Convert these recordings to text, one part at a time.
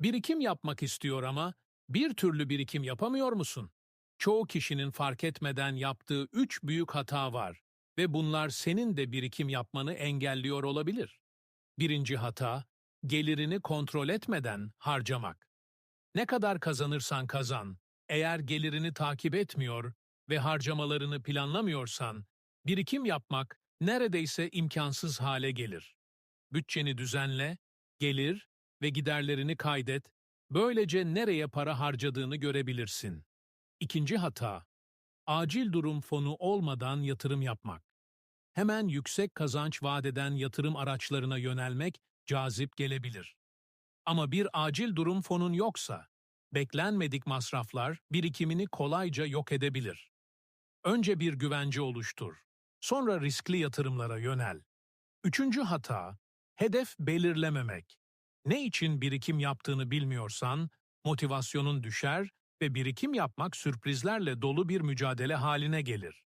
Birikim yapmak istiyor ama bir türlü birikim yapamıyor musun? Çoğu kişinin fark etmeden yaptığı üç büyük hata var ve bunlar senin de birikim yapmanı engelliyor olabilir. Birinci hata, gelirini kontrol etmeden harcamak. Ne kadar kazanırsan kazan, eğer gelirini takip etmiyor ve harcamalarını planlamıyorsan, birikim yapmak neredeyse imkansız hale gelir. Bütçeni düzenle, gelir ve giderlerini kaydet, böylece nereye para harcadığını görebilirsin. İkinci hata, acil durum fonu olmadan yatırım yapmak. Hemen yüksek kazanç vadeden yatırım araçlarına yönelmek cazip gelebilir. Ama bir acil durum fonun yoksa, beklenmedik masraflar birikimini kolayca yok edebilir. Önce bir güvence oluştur, sonra riskli yatırımlara yönel. Üçüncü hata, hedef belirlememek. Ne için birikim yaptığını bilmiyorsan, motivasyonun düşer ve birikim yapmak sürprizlerle dolu bir mücadele haline gelir.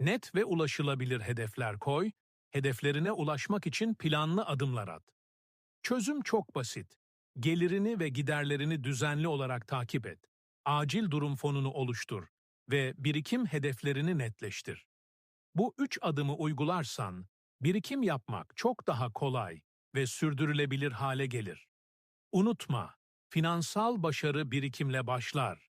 Net ve ulaşılabilir hedefler koy, hedeflerine ulaşmak için planlı adımlar at. Çözüm çok basit. Gelirini ve giderlerini düzenli olarak takip et. Acil durum fonunu oluştur ve birikim hedeflerini netleştir. Bu üç adımı uygularsan, birikim yapmak çok daha kolay ve sürdürülebilir hale gelir. Unutma, finansal başarı birikimle başlar